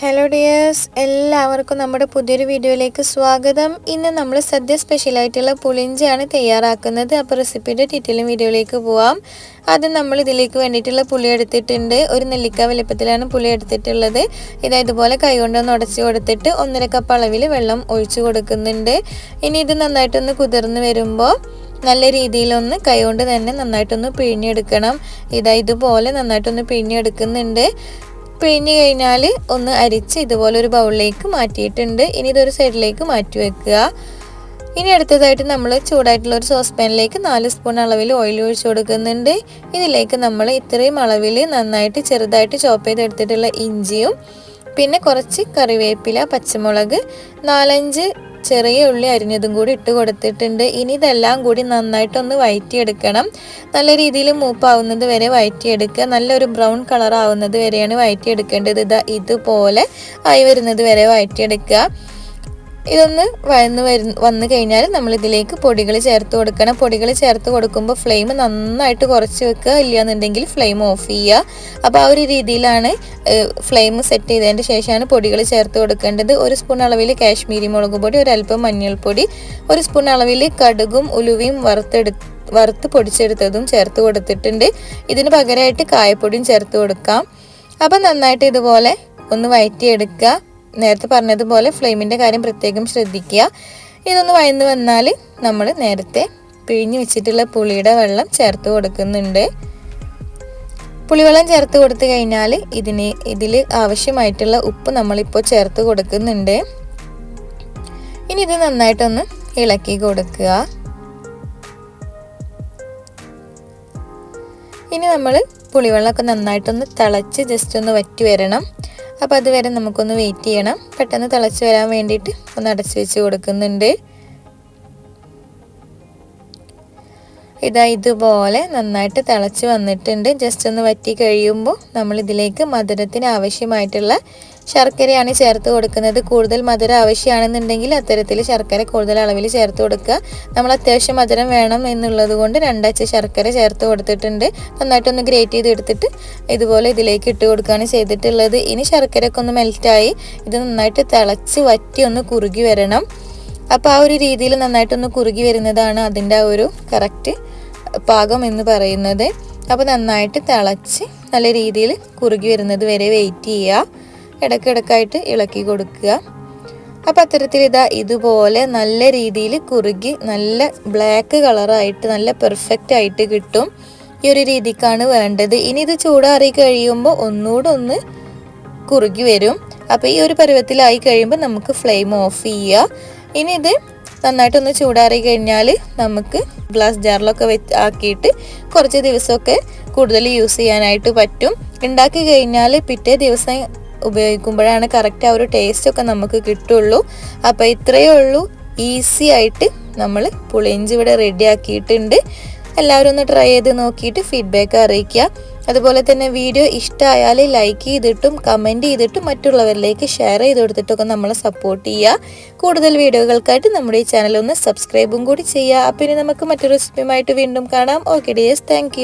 Hello dears എല്ലാവർക്കും നമ്മുടെ പുതിയൊരു വീഡിയോയിലേക്ക് സ്വാഗതം. ഇന്ന് നമ്മൾ സദ്യ സ്പെഷ്യലായിട്ടുള്ള പുളിഞ്ചിയാണ് തയ്യാറാക്കുന്നത്. അപ്പോൾ റെസിപ്പിയുടെ ഡീറ്റെയിലും വീഡിയോയിലേക്ക് പോവാം. ആദ്യം നമ്മൾ ഇതിലേക്ക് വേണ്ടിയിട്ടുള്ള പുളി എടുത്തിട്ടുണ്ട്. ഒരു നെല്ലിക്ക വലുപ്പത്തിലാണ് പുളി എടുത്തിട്ടുള്ളത്. ഇതാ ഇതുപോലെ കൈകൊണ്ടൊന്ന് ഉടച്ചു കൊടുത്തിട്ട് ഒന്നര കപ്പ് അളവിൽ വെള്ളം ഒഴിച്ചു കൊടുക്കുന്നുണ്ട്. ഇനി ഇത് നന്നായിട്ടൊന്ന് കുതിർന്ന് വരുമ്പോൾ നല്ല രീതിയിലൊന്ന് കൈകൊണ്ട് തന്നെ നന്നായിട്ടൊന്ന് പിഴിഞ്ഞെടുക്കണം. ഇതാ ഇതുപോലെ നന്നായിട്ടൊന്ന് പിഴിഞ്ഞെടുക്കുന്നുണ്ട്. പിഴിഞ്ഞ് കഴിഞ്ഞാൽ ഒന്ന് അരിച്ച് ഇതുപോലെ ഒരു ബൗളിലേക്ക് മാറ്റിയിട്ടുണ്ട്. ഇനി ഇതൊരു സൈഡിലേക്ക് മാറ്റി വെക്കുക. ഇനി അടുത്തതായിട്ട് നമ്മൾ ചൂടായിട്ടുള്ള ഒരു സോസ് പാനിലേക്ക് നാല് സ്പൂൺ അളവിൽ ഓയിൽ ഒഴിച്ചു കൊടുക്കുന്നുണ്ട്. ഇതിലേക്ക് നമ്മൾ ഇത്രയും അളവിൽ നന്നായിട്ട് ചെറുതായിട്ട് ചോപ്പ് ചെയ്തെടുത്തിട്ടുള്ള ഇഞ്ചിയും പിന്നെ കുറച്ച് കറിവേപ്പില പച്ചമുളക് നാലഞ്ച് ചെറിയ ഉള്ളി അരിഞ്ഞതും കൂടി ഇട്ട് കൊടുത്തിട്ടുണ്ട്. ഇനി ഇതെല്ലാം കൂടി നന്നായിട്ടൊന്ന് വയറ്റിയെടുക്കണം. നല്ല രീതിയിൽ മൂപ്പാവുന്നത് വരെ വയറ്റിയെടുക്കുക. നല്ലൊരു ബ്രൗൺ കളർ ആവുന്നത് വരെയാണ് വയറ്റിയെടുക്കേണ്ടത്. ഇതാ ഇതുപോലെ ആയി വരുന്നത് വരെ വയറ്റിയെടുക്കുക. ഇതൊന്ന് വന്ന് വരു വന്നു കഴിഞ്ഞാൽ നമ്മൾ ഇതിലേക്ക് പൊടികൾ ചേർത്ത് കൊടുക്കണം. പൊടികൾ ചേർത്ത് കൊടുക്കുമ്പോൾ ഫ്ലെയിം നന്നായിട്ട് കുറച്ച് വെക്കുക ഇല്ലയെന്നുണ്ടെങ്കിൽ ഫ്ലെയിം ഓഫ് ചെയ്യുക അപ്പോൾ ആ ഒരു രീതിയിലാണ് ഫ്ലെയിം സെറ്റ് ചെയ്തതിന്റെ ശേഷമാണ് പൊടികൾ ചേർത്ത് കൊടുക്കേണ്ടത്. ഒരു സ്പൂൺ അളവിൽ കാശ്മീരി മുളക് പൊടി ഒരല്പം മഞ്ഞൾപ്പൊടി ഒരു സ്പൂൺ അളവിൽ കടുകും ഉലുവയും വറുത്തെടുത്ത് വറുത്ത് പൊടിച്ചെടുത്തതും ചേർത്ത് കൊടുത്തിട്ടുണ്ട്. ഇതിന് പകരമായിട്ട് കായപ്പൊടിയും ചേർത്ത് കൊടുക്കാം. അപ്പം നന്നായിട്ട് ഇതുപോലെ ഒന്ന് വയറ്റിയെടുക്കുക നേരത്തെ പറഞ്ഞതുപോലെ ഫ്ലെയിമിന്റെ കാര്യം പ്രത്യേകം ശ്രദ്ധിക്കുക. ഇതൊന്ന് വയന്ന് വന്നാൽ നമ്മൾ നേരത്തെ പിഴിഞ്ഞ് വെച്ചിട്ടുള്ള പുളിയുടെ വെള്ളം ചേർത്ത് കൊടുക്കുന്നുണ്ട്. പുളിവെള്ളം ചേർത്ത് കൊടുത്തു കഴിഞ്ഞാൽ ഇതിന് ഇതിൽ ആവശ്യമായിട്ടുള്ള ഉപ്പ് നമ്മളിപ്പോൾ ചേർത്ത് കൊടുക്കുന്നുണ്ട്. ഇനി ഇത് നന്നായിട്ടൊന്ന് ഇളക്കി കൊടുക്കുക. ഇനി നമ്മൾ പുളിവെള്ളമൊക്കെ നന്നായിട്ടൊന്ന് തിളച്ച് ജസ്റ്റ് ഒന്ന് വറ്റി വരണം. അപ്പോൾ അതുവരെ നമുക്കൊന്ന് വെയിറ്റ് ചെയ്യണം. പെട്ടെന്ന് തിളച്ച് വരാൻ വേണ്ടിയിട്ട് ഒന്ന് അടച്ചു വെച്ച് കൊടുക്കുന്നുണ്ട്. ഇതാ ഇതുപോലെ നന്നായിട്ട് തിളച്ച് വന്നിട്ടുണ്ട്. ജസ്റ്റ് ഒന്ന് വറ്റി കഴിയുമ്പോൾ നമ്മൾ ഇതിലേക്ക് മധുരത്തിന് ആവശ്യമായിട്ടുള്ള ശർക്കരയാണ് ചേർത്ത് കൊടുക്കുന്നത്. കൂടുതൽ മധുരം ആവശ്യമാണെന്നുണ്ടെങ്കിൽ അത്തരത്തിൽ ശർക്കര കൂടുതൽ അളവിൽ ചേർത്ത് കൊടുക്കുക. നമ്മൾ അത്യാവശ്യം മധുരം വേണം എന്നുള്ളത് കൊണ്ട് രണ്ടച്ച ശർക്കര ചേർത്ത് കൊടുത്തിട്ടുണ്ട്. നന്നായിട്ടൊന്ന് ഗ്രേറ്റ് ചെയ്ത് എടുത്തിട്ട് ഇതുപോലെ ഇതിലേക്ക് ഇട്ട് കൊടുക്കുകയാണ് ചെയ്തിട്ടുള്ളത്. ഇനി ശർക്കരയൊക്കെ ഒന്ന് മെൽറ്റായി ഇത് നന്നായിട്ട് തിളച്ച് വറ്റി ഒന്ന് കുറുകി വരണം. അപ്പോൾ ആ ഒരു രീതിയിൽ നന്നായിട്ടൊന്ന് കുറുകി വരുന്നതാണ് അതിന്റെ ആ ഒരു കറക്റ്റ് പാകം എന്ന് പറയുന്നത്. അപ്പോൾ നന്നായിട്ട് തിളച്ച് നല്ല രീതിയിൽ കുറുകി വരുന്നത് വരെ വെയിറ്റ് ചെയ്യുക. ഇടയ്ക്കിടക്കായിട്ട് ഇളക്കി കൊടുക്കുക. അപ്പോൾ അത്തരത്തിൽ ഇതാ ഇതുപോലെ നല്ല രീതിയിൽ കുറുകി നല്ല ബ്ലാക്ക് കളറായിട്ട് നല്ല പെർഫെക്റ്റ് ആയിട്ട് കിട്ടും. ഈ ഒരു രീതിക്കാണ് വേണ്ടത്. ഇനി ഇത് ചൂടാറി കഴിയുമ്പോൾ ഒന്നുകൂടെ ഒന്ന് കുറുകി വരും. അപ്പോൾ ഈ ഒരു പരുവത്തിലായി കഴിയുമ്പോൾ നമുക്ക് ഫ്ലെയിം ഓഫ് ചെയ്യുക. ഇനി ഇത് നന്നായിട്ടൊന്ന് ചൂടാറി കഴിഞ്ഞാൽ നമുക്ക് ഗ്ലാസ് ജാറിലൊക്കെ വെ ആക്കിയിട്ട് കുറച്ച് ദിവസമൊക്കെ കൂടുതൽ യൂസ് ചെയ്യാനായിട്ട് പറ്റും. ഉണ്ടാക്കി കഴിഞ്ഞാൽ പിറ്റേ ദിവസം ഉപയോഗിക്കുമ്പോഴാണ് കറക്റ്റ് ആ ഒരു ടേസ്റ്റ് ഒക്കെ നമുക്ക് കിട്ടുള്ളൂ. അപ്പോൾ ഇത്രയേ ഉള്ളൂ. ഈസി ആയിട്ട് നമ്മൾ പുളിയിഞ്ചി ഇവിടെ റെഡി ആക്കിയിട്ടുണ്ട്. എല്ലാവരും ഒന്ന് ട്രൈ ചെയ്ത് നോക്കിയിട്ട് ഫീഡ്ബാക്ക് അറിയിക്കുക. അതുപോലെ തന്നെ വീഡിയോ ഇഷ്ടമായാൽ ലൈക്ക് ചെയ്തിട്ടും കമന്റ് ചെയ്തിട്ടും മറ്റുള്ളവരിലേക്ക് ഷെയർ ചെയ്ത് കൊടുത്തിട്ടൊക്കെ നമ്മളെ സപ്പോർട്ട് ചെയ്യുക. കൂടുതൽ വീഡിയോകൾക്കായിട്ട് നമ്മുടെ ഈ ചാനൽ ഒന്ന് സബ്സ്ക്രൈബും കൂടി ചെയ്യുക. അപ്പം ഇനി നമുക്ക് മറ്റൊരു റെസിപ്പിയുമായിട്ട് വീണ്ടും കാണാം. Okay dears thank